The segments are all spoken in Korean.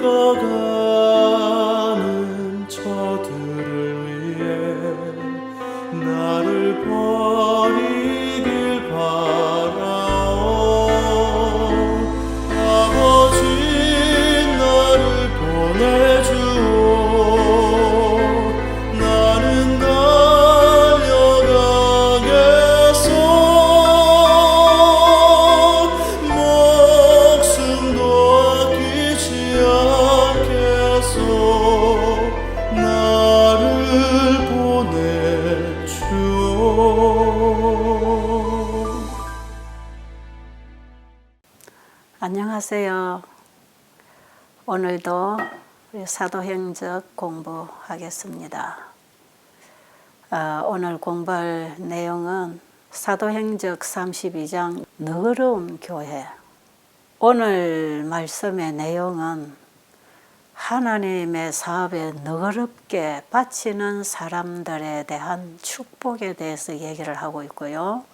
죽어 우리 사도행적 공부하겠습니다. 아, 오늘 공부할 내용은 사도행적 32장 너그러운 교회. 오늘 말씀의 내용은 하나님의 사업에 너그럽게 바치는 사람들에 대한 축복에 대해서 얘기를 하고 있고요.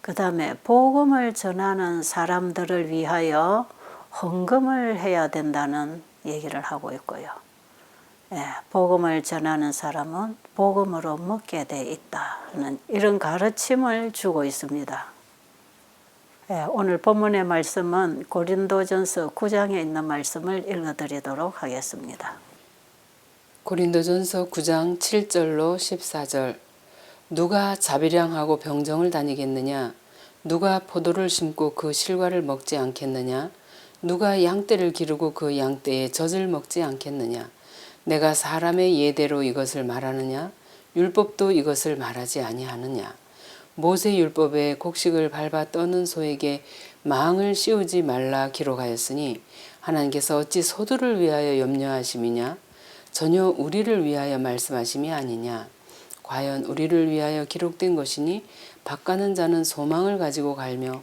그 다음에 복음을 전하는 사람들을 위하여 헌금을 해야 된다는 얘기를 하고 있고요. 예, 복음을 전하는 사람은 복음으로 먹게 돼 있다는 이런 가르침을 주고 있습니다. 예, 오늘 본문의 말씀은 고린도전서 9장에 있는 말씀을 읽어드리도록 하겠습니다. 고린도전서 9장 7절로 14절 누가 자비량하고 병정을 다니겠느냐 누가 포도를 심고 그 실과를 먹지 않겠느냐 누가 양떼를 기르고 그 양떼의 젖을 먹지 않겠느냐? 내가 사람의 예대로 이것을 말하느냐? 율법도 이것을 말하지 아니하느냐? 모세 율법에 곡식을 밟아 떠는 소에게 망을 씌우지 말라 기록하였으니 하나님께서 어찌 소들을 위하여 염려하심이냐? 전혀 우리를 위하여 말씀하심이 아니냐? 과연 우리를 위하여 기록된 것이니 밭가는 자는 소망을 가지고 갈며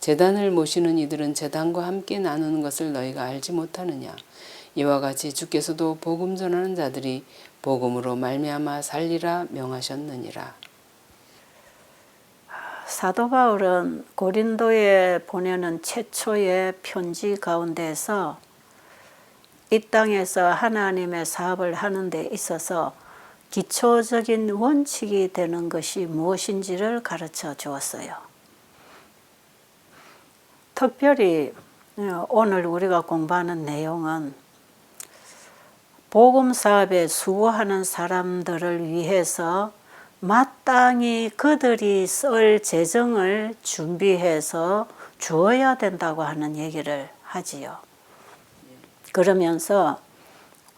재단을 모시는 이들은 재단과 함께 나누는 것을 너희가 알지 못하느냐 이와 같이 주께서도 복음 전하는 자들이 복음으로 말미암아 살리라 명하셨느니라 사도 바울은 고린도에 보내는 최초의 편지 가운데서 이 땅에서 하나님의 사업을 하는 데 있어서 기초적인 원칙이 되는 것이 무엇인지를 가르쳐 주었어요. 특별히 어, 오늘 우리가 공부하는 내용은 복음 사업에 수고하는 사람들을 위해서 마땅히 그들이 쓸 재정을 준비해서 주어야 된다고 하는 얘기를 하지요. 그러면서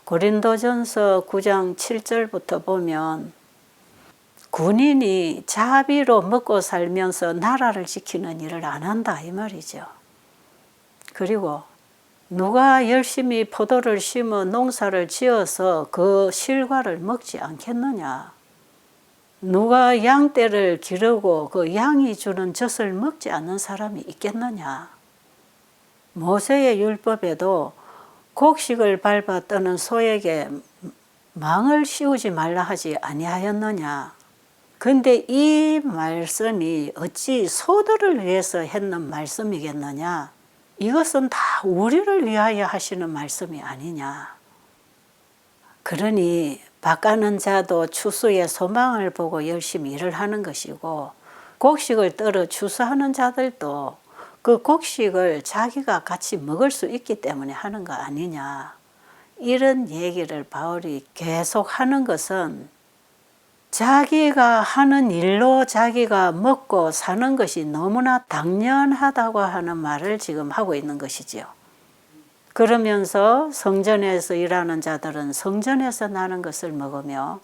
고린도전서 9장 7절부터 보면 군인이 자비로 먹고 살면서 나라를 지키는 일을 안 한다 이 말이죠. 그리고 누가 열심히 포도를 심어 농사를 지어서 그 실과를 먹지 않겠느냐? 누가 양떼를 기르고 그 양이 주는 젖을 먹지 않는 사람이 있겠느냐? 모세의 율법에도 곡식을 밟아 떠는 소에게 망을 씌우지 말라 하지 아니하였느냐? 근데 이 말씀이 어찌 소들을 위해서 했는 말씀이겠느냐? 이것은 다 우리를 위하여 하시는 말씀이 아니냐? 그러니 밭가는 자도 추수의 소망을 보고 열심히 일을 하는 것이고 곡식을 떨어 추수하는 자들도 그 곡식을 자기가 같이 먹을 수 있기 때문에 하는 거 아니냐. 이런 얘기를 바울이 계속 하는 것은 자기가 하는 일로 자기가 먹고 사는 것이 너무나 당연하다고 하는 말을 지금 하고 있는 것이지요. 그러면서 성전에서 일하는 자들은 성전에서 나는 것을 먹으며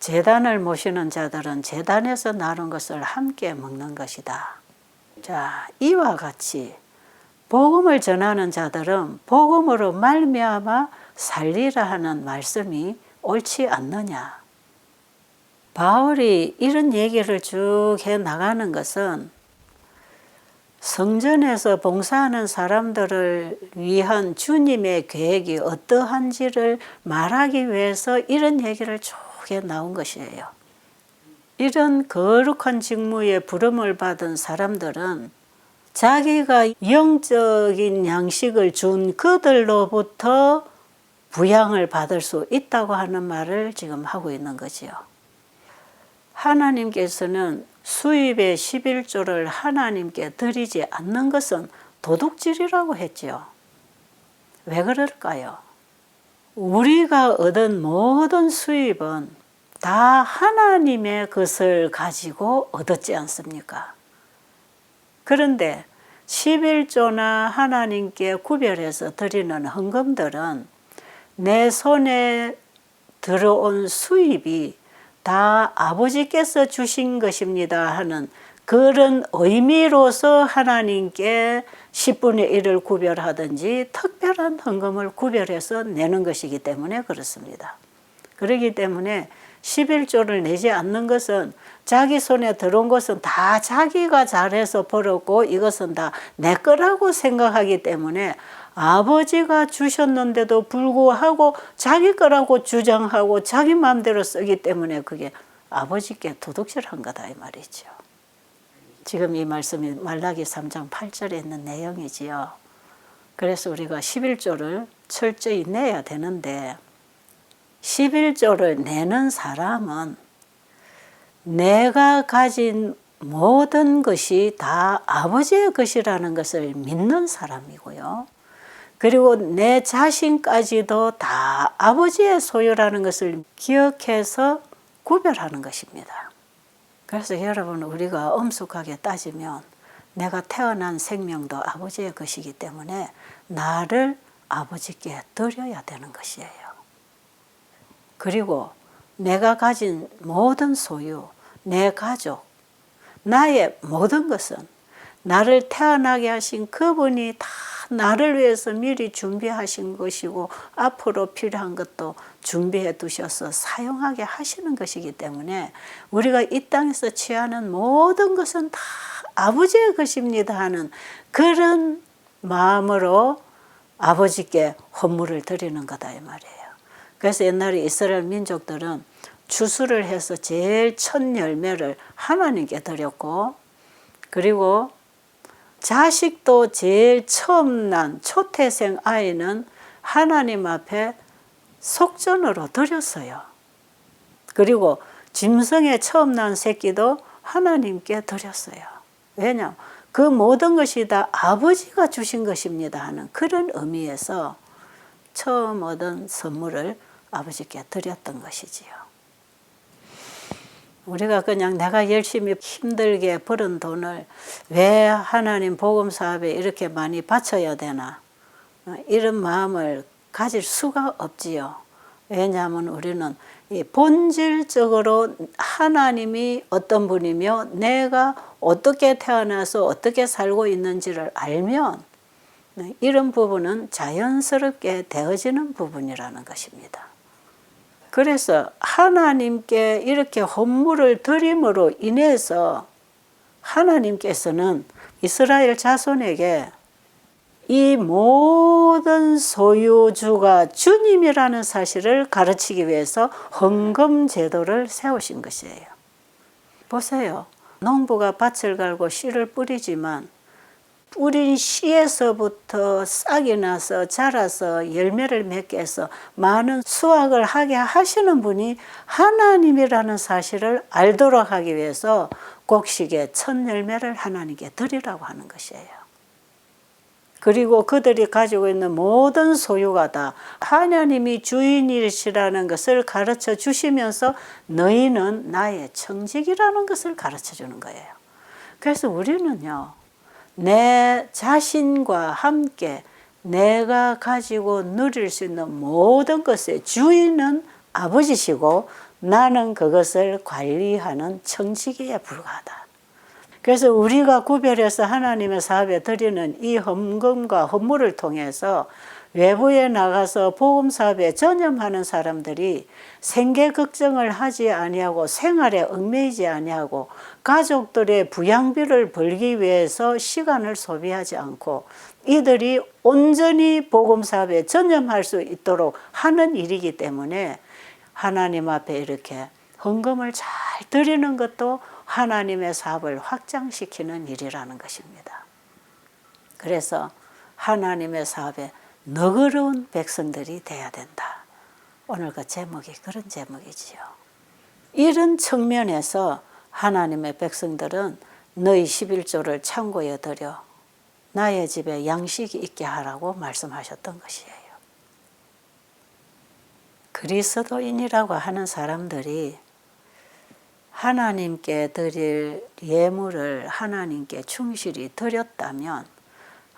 재단을 모시는 자들은 재단에서 나는 것을 함께 먹는 것이다. 자, 이와 같이 복음을 전하는 자들은 복음으로 말미암아 살리라 하는 말씀이 옳지 않느냐. 바울이 이런 얘기를 쭉 해 나가는 것은 성전에서 봉사하는 사람들을 위한 주님의 계획이 어떠한지를 말하기 위해서 이런 얘기를 쭉 해 나온 것이에요. 이런 거룩한 직무에 부름을 받은 사람들은 자기가 영적인 양식을 준 그들로부터 부양을 받을 수 있다고 하는 말을 지금 하고 있는 거지요. 하나님께서는 수입의 11조를 하나님께 드리지 않는 것은 도둑질이라고 했지요. 왜 그럴까요? 우리가 얻은 모든 수입은 다 하나님의 것을 가지고 얻었지 않습니까? 그런데 11조나 하나님께 구별해서 드리는 헌금들은 내 손에 들어온 수입이 다 아버지께서 주신 것입니다 하는 그런 의미로서 하나님께 10분의 1을 구별하든지 특별한 헌금을 구별해서 내는 것이기 때문에 그렇습니다. 그렇기 때문에 11조를 내지 않는 것은 자기 손에 들어온 것은 다 자기가 잘해서 벌었고 이것은 다 내 거라고 생각하기 때문에 아버지가 주셨는데도 불구하고 자기 거라고 주장하고 자기 마음대로 쓰기 때문에 그게 아버지께 도둑질한 거다 이 말이죠. 지금 이 말씀이 말라기 3장 8절에 있는 내용이지요. 그래서 우리가 11조를 철저히 내야 되는데 11조를 내는 사람은 내가 가진 모든 것이 다 아버지의 것이라는 것을 믿는 사람이고요. 그리고 내 자신까지도 다 아버지의 소유라는 것을 기억해서 구별하는 것입니다. 그래서 여러분 우리가 엄숙하게 따지면 내가 태어난 생명도 아버지의 것이기 때문에 나를 아버지께 드려야 되는 것이에요. 그리고 내가 가진 모든 소유, 내 가족, 나의 모든 것은 나를 태어나게 하신 그분이 다 나를 위해서 미리 준비하신 것이고 앞으로 필요한 것도 준비해 두셔서 사용하게 하시는 것이기 때문에 우리가 이 땅에서 취하는 모든 것은 다 아버지의 것입니다 하는 그런 마음으로 아버지께 헌물을 드리는 거다 이 말이에요. 그래서 옛날에 이스라엘 민족들은 추수를 해서 제일 첫 열매를 하나님께 드렸고 그리고 자식도 제일 처음 난 초태생 아이는 하나님 앞에 속전으로 드렸어요. 그리고 짐승의 처음 난 새끼도 하나님께 드렸어요. 왜냐? 그 모든 것이 다 아버지가 주신 것입니다 하는 그런 의미에서 처음 얻은 선물을 아버지께 드렸던 것이지요. 우리가 그냥 내가 열심히 힘들게 벌은 돈을 왜 하나님 복음 사업에 이렇게 많이 바쳐야 되나 어, 이런 마음을 가질 수가 없지요. 왜냐하면 우리는 이 본질적으로 하나님이 어떤 분이며 내가 어떻게 태어나서 어떻게 살고 있는지를 알면 네, 이런 부분은 자연스럽게 되어지는 부분이라는 것입니다. 그래서 하나님께 이렇게 헌물을 드림으로 인해서 하나님께서는 이스라엘 자손에게 이 모든 소유주가 주님이라는 사실을 가르치기 위해서 헌금 제도를 세우신 것이에요. 보세요. 농부가 밭을 갈고 씨를 뿌리지만 뿌린 씨에서부터 싹이 나서 자라서 열매를 맺게 해서 많은 수확을 하게 하시는 분이 하나님이라는 사실을 알도록 하기 위해서 곡식의 첫 열매를 하나님께 드리라고 하는 것이에요. 그리고 그들이 가지고 있는 모든 소유가 다 하나님이 주인이시라는 것을 가르쳐 주시면서 너희는 나의 청직이라는 것을 가르쳐 주는 거예요. 그래서 우리는요, 내 자신과 함께 내가 가지고 누릴 수 있는 모든 것의 주인은 아버지시고 나는 그것을 관리하는 청지기에 불과하다. 그래서 우리가 구별해서 하나님의 사업에 드리는 이 헌금과 헌물을 통해서 외부에 나가서 복음 사업에 전념하는 사람들이 생계 걱정을 하지 아니하고 생활에 얽매이지 아니하고 가족들의 부양비를 벌기 위해서 시간을 소비하지 않고 이들이 온전히 복음 사업에 전념할 수 있도록 하는 일이기 때문에 하나님 앞에 이렇게 헌금을 잘 드리는 것도 하나님의 사업을 확장시키는 일이라는 것입니다. 그래서 하나님의 사업에 너그러운 백성들이 돼야 된다. 오늘 그 제목이 그런 제목이지요. 이런 측면에서 하나님의 백성들은 너희 11조를 창고에 들여 나의 집에 양식이 있게 하라고 말씀하셨던 것이에요. 그리스도인이라고 하는 사람들이 하나님께 드릴 예물을 하나님께 충실히 드렸다면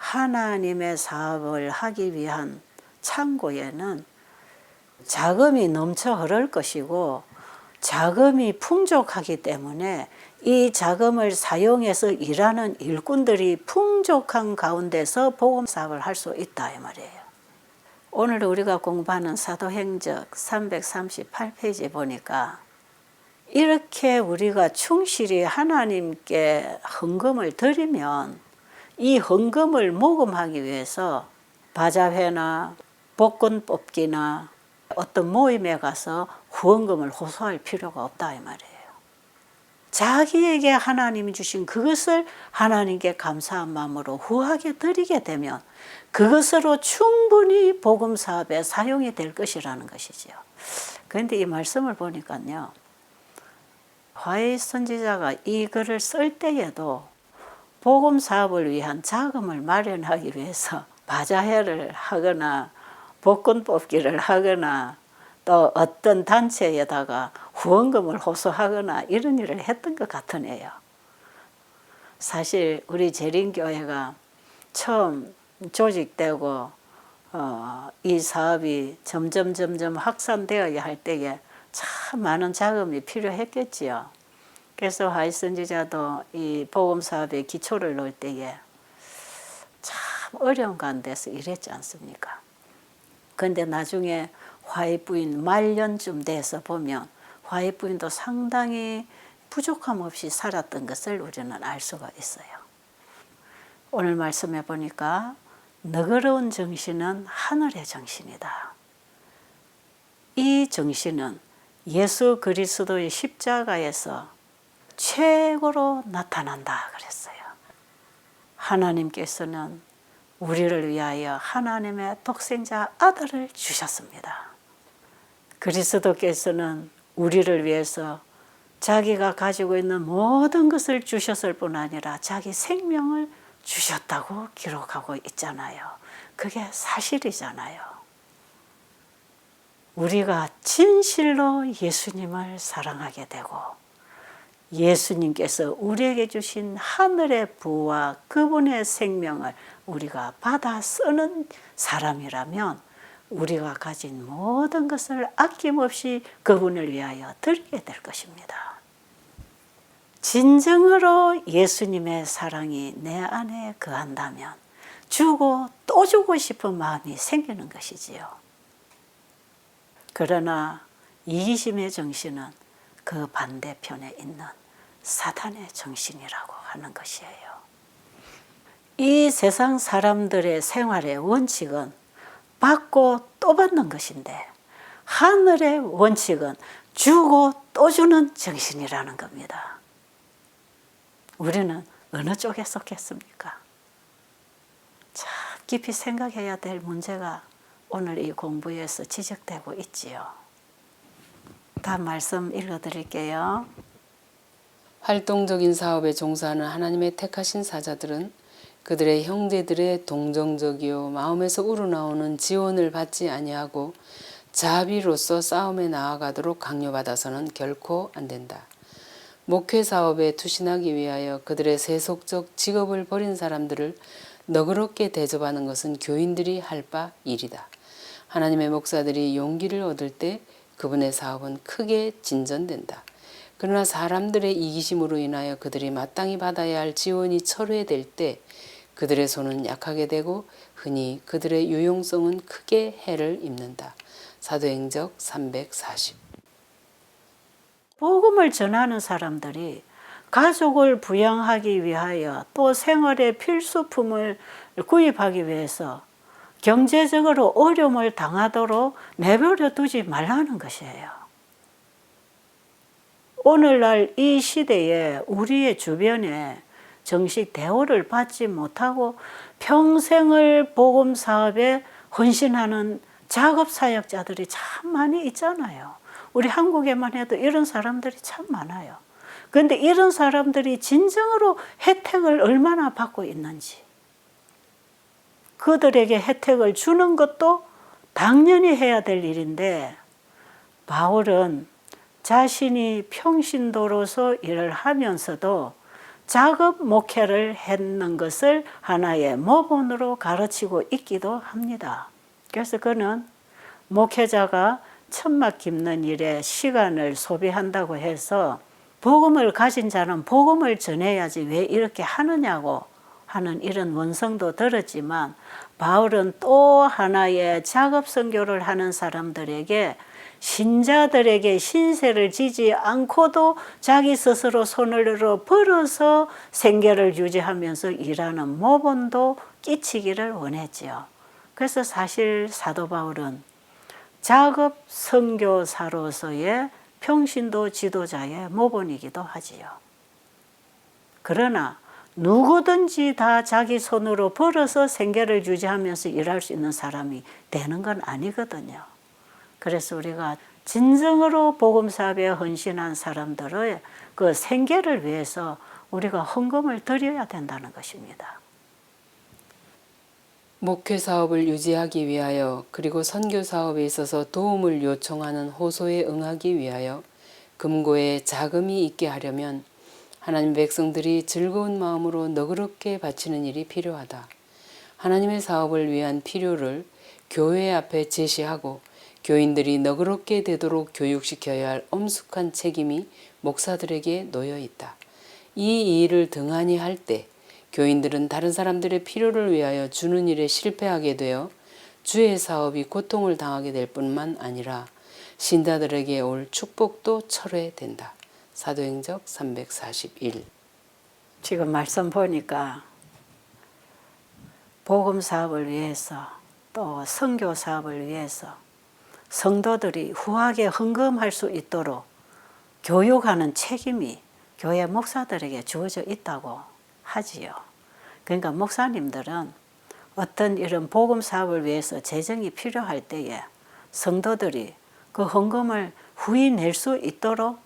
하나님의 사업을 하기 위한 창고에는 자금이 넘쳐 흐를 것이고 자금이 풍족하기 때문에 이 자금을 사용해서 일하는 일꾼들이 풍족한 가운데서 복음 사업을 할 수 있다 이 말이에요. 오늘 우리가 공부하는 사도행적 338페이지 보니까 이렇게 우리가 충실히 하나님께 헌금을 드리면 이 헌금을 모금하기 위해서 바자회나 복권 뽑기나 어떤 모임에 가서 후원금을 호소할 필요가 없다 이 말이에요. 자기에게 하나님이 주신 그것을 하나님께 감사한 마음으로 후하게 드리게 되면 그것으로 충분히 복음 사업에 사용이 될 것이라는 것이지요. 그런데 이 말씀을 보니까요. 화해 선지자가 이 글을 쓸 때에도 복음 사업을 위한 자금을 마련하기 위해서 바자회를 하거나 복권 뽑기를 하거나 또 어떤 단체에다가 후원금을 호소하거나 이런 일을 했던 것 같으네요. 사실 우리 재림교회가 처음 조직되고 어, 이 사업이 점점 점점 확산되어야 할 때에 참 많은 자금이 필요했겠지요. 그래서 하이 선지자도 이 보험 사업에 기초를 놓을 때에 참 어려운 가운데서 일했지 않습니까? 근데 나중에 화해 부인 말년쯤 돼서 보면 화해 부인도 상당히 부족함 없이 살았던 것을 우리는 알 수가 있어요. 오늘 말씀해 보니까 너그러운 정신은 하늘의 정신이다. 이 정신은 예수 그리스도의 십자가에서 최고로 나타난다 그랬어요. 하나님께서는 우리를 위하여 하나님의 독생자 아들을 주셨습니다. 그리스도께서는 우리를 위해서 자기가 가지고 있는 모든 것을 주셨을 뿐 아니라 자기 생명을 주셨다고 기록하고 있잖아요. 그게 사실이잖아요. 우리가 진실로 예수님을 사랑하게 되고 예수님께서 우리에게 주신 하늘의 부와 그분의 생명을 우리가 받아 쓰는 사람이라면 우리가 가진 모든 것을 아낌없이 그분을 위하여 드리게 될 것입니다. 진정으로 예수님의 사랑이 내 안에 거한다면 주고 또 주고 싶은 마음이 생기는 것이지요. 그러나 이기심의 정신은 그 반대편에 있는 사탄의 정신이라고 하는 것이에요. 이 세상 사람들의 생활의 원칙은 받고 또 받는 것인데 하늘의 원칙은 주고 또 주는 정신이라는 겁니다. 우리는 어느 쪽에 속했습니까? 참 깊이 생각해야 될 문제가 오늘 이 공부에서 지적되고 있지요. 다음 말씀 읽어드릴게요. 활동적인 사업에 종사하는 하나님의 택하신 사자들은 그들의 형제들의 동정적이요 마음에서 우러나오는 지원을 받지 아니하고 자비로서 싸움에 나아가도록 강요받아서는 결코 안 된다. 목회 사업에 투신하기 위하여 그들의 세속적 직업을 버린 사람들을 너그럽게 대접하는 것은 교인들이 할 바 일이다. 하나님의 목사들이 용기를 얻을 때 그분의 사업은 크게 진전된다. 그러나 사람들의 이기심으로 인하여 그들이 마땅히 받아야 할 지원이 철회될 때 그들의 손은 약하게 되고 흔히 그들의 유용성은 크게 해를 입는다. 사도행적 340 복음을 전하는 사람들이 가족을 부양하기 위하여 또 생활의 필수품을 구입하기 위해서 경제적으로 어려움을 당하도록 내버려 두지 말라는 것이에요. 오늘날 이 시대에 우리의 주변에 정식 대우를 받지 못하고 평생을 복음 사업에 헌신하는 작업 사역자들이 참 많이 있잖아요. 우리 한국에만 해도 이런 사람들이 참 많아요. 그런데 이런 사람들이 진정으로 혜택을 얼마나 받고 있는지 그들에게 혜택을 주는 것도 당연히 해야 될 일인데 바울은 자신이 평신도로서 일을 하면서도 작업 목회를 했는 것을 하나의 모본으로 가르치고 있기도 합니다. 그래서 그는 목회자가 천막 깁는 일에 시간을 소비한다고 해서 복음을 가진 자는 복음을 전해야지 왜 이렇게 하느냐고 하는 이런 원성도 들었지만 바울은 또 하나의 작업 선교를 하는 사람들에게 신자들에게 신세를 지지 않고도 자기 스스로 손을 벌어서 생계를 유지하면서 일하는 모본도 끼치기를 원했지요. 그래서 사실 사도 바울은 작업 선교사로서의 평신도 지도자의 모본이기도 하지요. 그러나 누구든지 다 자기 손으로 벌어서 생계를 유지하면서 일할 수 있는 사람이 되는 건 아니거든요. 그래서 우리가 진정으로 복음 사업에 헌신한 사람들의 그 생계를 위해서 우리가 헌금을 드려야 된다는 것입니다. 목회 사업을 유지하기 위하여 그리고 선교 사업에 있어서 도움을 요청하는 호소에 응하기 위하여 금고에 자금이 있게 하려면 하나님 백성들이 즐거운 마음으로 너그럽게 바치는 일이 필요하다. 하나님의 사업을 위한 필요를 교회 앞에 제시하고 교인들이 너그럽게 되도록 교육시켜야 할 엄숙한 책임이 목사들에게 놓여 있다. 이 일을 등한히 할 때 교인들은 다른 사람들의 필요를 위하여 주는 일에 실패하게 되어 주의 사업이 고통을 당하게 될 뿐만 아니라 신자들에게 올 축복도 철회된다. 사도행적 341 지금 말씀 보니까 복음 사업을 위해서 또 선교 사업을 위해서 성도들이 후하게 헌금할 수 있도록 교육하는 책임이 교회 목사들에게 주어져 있다고 하지요. 그러니까 목사님들은 어떤 이런 복음 사업을 위해서 재정이 필요할 때에 성도들이 그 헌금을 후히 낼 수 있도록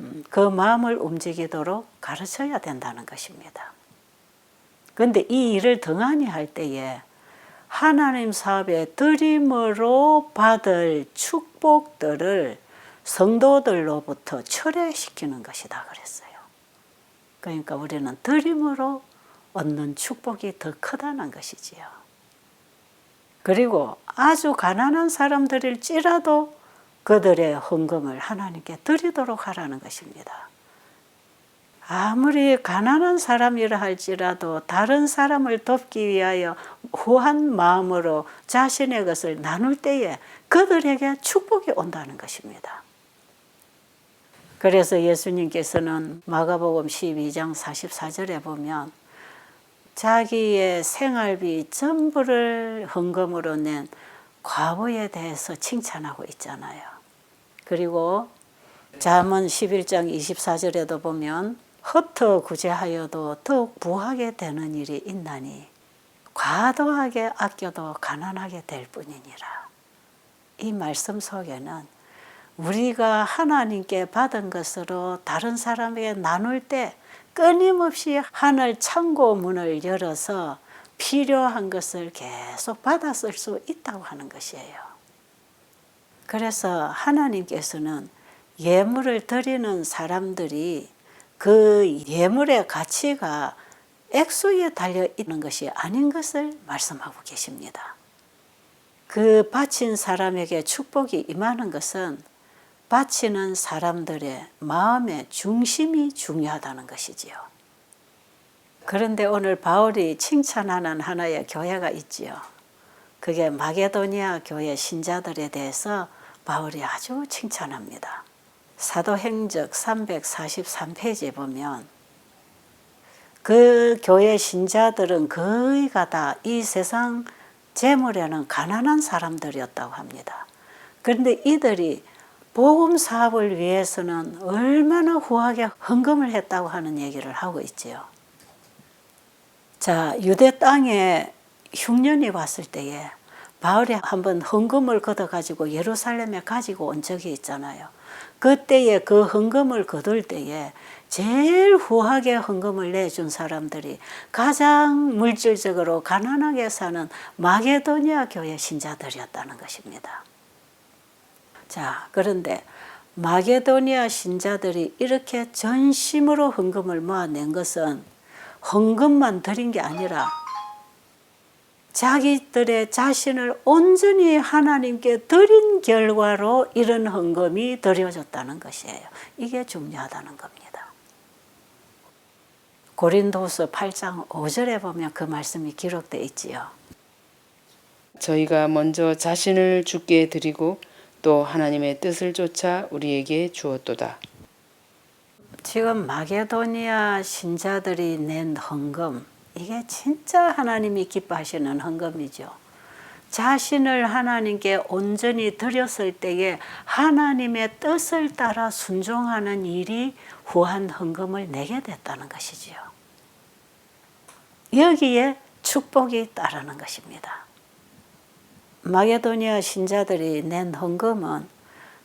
음, 그 마음을 움직이도록 가르쳐야 된다는 것입니다. 그런데 이 일을 등한히 할 때에 하나님 사업의 드림으로 받을 축복들을 성도들로부터 철회시키는 것이다 그랬어요. 그러니까 우리는 드림으로 얻는 축복이 더 크다는 것이지요. 그리고 아주 가난한 사람들일지라도 그들의 헌금을 하나님께 드리도록 하라는 것입니다. 아무리 가난한 사람이라 할지라도 다른 사람을 돕기 위하여 후한 마음으로 자신의 것을 나눌 때에 그들에게 축복이 온다는 것입니다. 그래서 예수님께서는 마가복음 12장 44절에 보면 자기의 생활비 전부를 헌금으로 낸 과부에 대해서 칭찬하고 있잖아요. 그리고 잠언 11장 24절에도 보면 흩어 구제하여도 더욱 부하게 되는 일이 있나니 과도하게 아껴도 가난하게 될 뿐이니라. 이 말씀 속에는 우리가 하나님께 받은 것으로 다른 사람에게 나눌 때 끊임없이 하늘 창고 문을 열어서 필요한 것을 계속 받아 쓸 수 있다고 하는 것이에요. 그래서 하나님께서는 예물을 드리는 사람들이 그 예물의 가치가 액수에 달려 있는 것이 아닌 것을 말씀하고 계십니다. 그 바친 사람에게 축복이 임하는 것은 바치는 사람들의 마음의 중심이 중요하다는 것이지요. 그런데 오늘 바울이 칭찬하는 하나의 교회가 있지요. 그게 마게도니아 교회 신자들에 대해서 바울이 아주 칭찬합니다. 사도행적 343페이지에 보면 그 교회 신자들은 거의가 다 이 세상 재물에는 가난한 사람들이었다고 합니다. 그런데 이들이 복음 사업을 위해서는 얼마나 후하게 헌금을 했다고 하는 얘기를 하고 있지요. 자, 유대 땅에 흉년이 왔을 때에 바울이 한번 헌금을 걷어가지고 예루살렘에 가지고 온 적이 있잖아요. 그때에 그 헌금을 거둘 때에 제일 후하게 헌금을 내준 사람들이 가장 물질적으로 가난하게 사는 마게도니아 교회 신자들이었다는 것입니다. 자, 그런데 마게도니아 신자들이 이렇게 전심으로 헌금을 모아낸 것은 헌금만 드린 게 아니라 자기들의 자신을 온전히 하나님께 드린 결과로 이런 헌금이 드려졌다는 것이에요. 이게 중요하다는 겁니다. 고린도서 8장 5절에 보면 그 말씀이 기록되어 있지요. 저희가 먼저 자신을 주께 드리고 또 하나님의 뜻을 쫓아 우리에게 주었도다. 지금 마게도니아 신자들이 낸 헌금 이게 진짜 하나님이 기뻐하시는 헌금이죠. 자신을 하나님께 온전히 드렸을 때에 하나님의 뜻을 따라 순종하는 일이 후한 헌금을 내게 됐다는 것이지요. 여기에 축복이 따르는 것입니다. 마게도니아 신자들이 낸 헌금은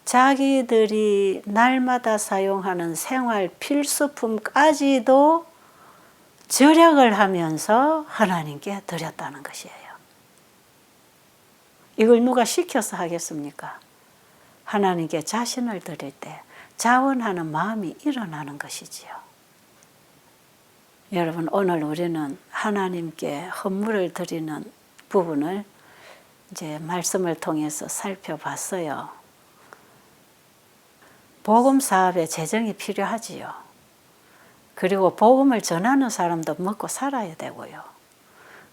자기들이 날마다 사용하는 생활 필수품까지도 절약을 하면서 하나님께 드렸다는 것이에요. 이걸 누가 시켜서 하겠습니까? 하나님께 자신을 드릴 때 자원하는 마음이 일어나는 것이지요. 여러분, 오늘 우리는 하나님께 헌물을 드리는 부분을 이제 말씀을 통해서 살펴봤어요. 복음 사업에 재정이 필요하지요. 그리고 복음을 전하는 사람도 먹고 살아야 되고요.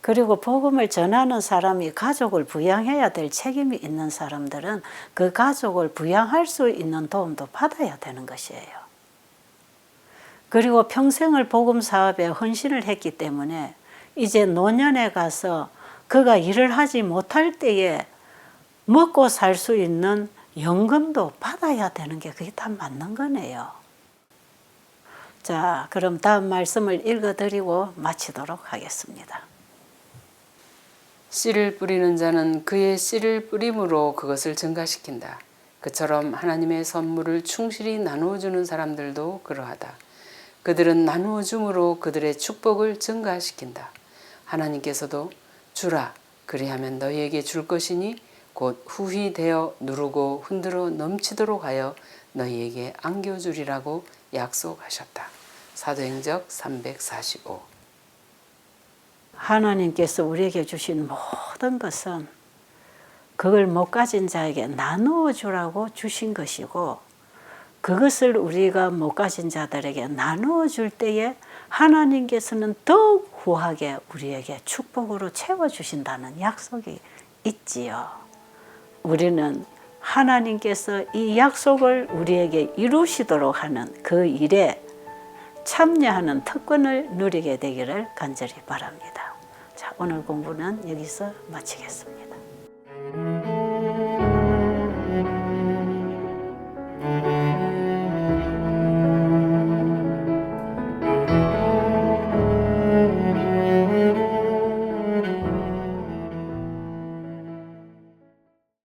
그리고 복음을 전하는 사람이 가족을 부양해야 될 책임이 있는 사람들은 그 가족을 부양할 수 있는 도움도 받아야 되는 것이에요. 그리고 평생을 복음 사업에 헌신을 했기 때문에 이제 노년에 가서 그가 일을 하지 못할 때에 먹고 살 수 있는 연금도 받아야 되는 게 그게 다 맞는 거네요. 자, 그럼 다음 말씀을 읽어드리고 마치도록 하겠습니다. 씨를 뿌리는 자는 그의 씨를 뿌림으로 그것을 증가시킨다. 그처럼 하나님의 선물을 충실히 나누어 주는 사람들도 그러하다. 그들은 나누어 줌으로 그들의 축복을 증가시킨다. 하나님께서도 주라 그리하면 너희에게 줄 것이니 곧 후히 되어 누르고 흔들어 넘치도록 하여 너희에게 안겨주리라고 약속하셨다. 사도행적 345 하나님께서 우리에게 주신 모든 것은 그걸 못 가진 자에게 나누어 주라고 주신 것이고 그것을 우리가 못 가진 자들에게 나누어 줄 때에 하나님께서는 더욱 후하게 우리에게 축복으로 채워 주신다는 약속이 있지요. 우리는 하나님께서 이 약속을 우리에게 이루시도록 하는 그 일에 참여하는 특권을 누리게 되기를 간절히 바랍니다. 자, 오늘 공부는 여기서 마치겠습니다.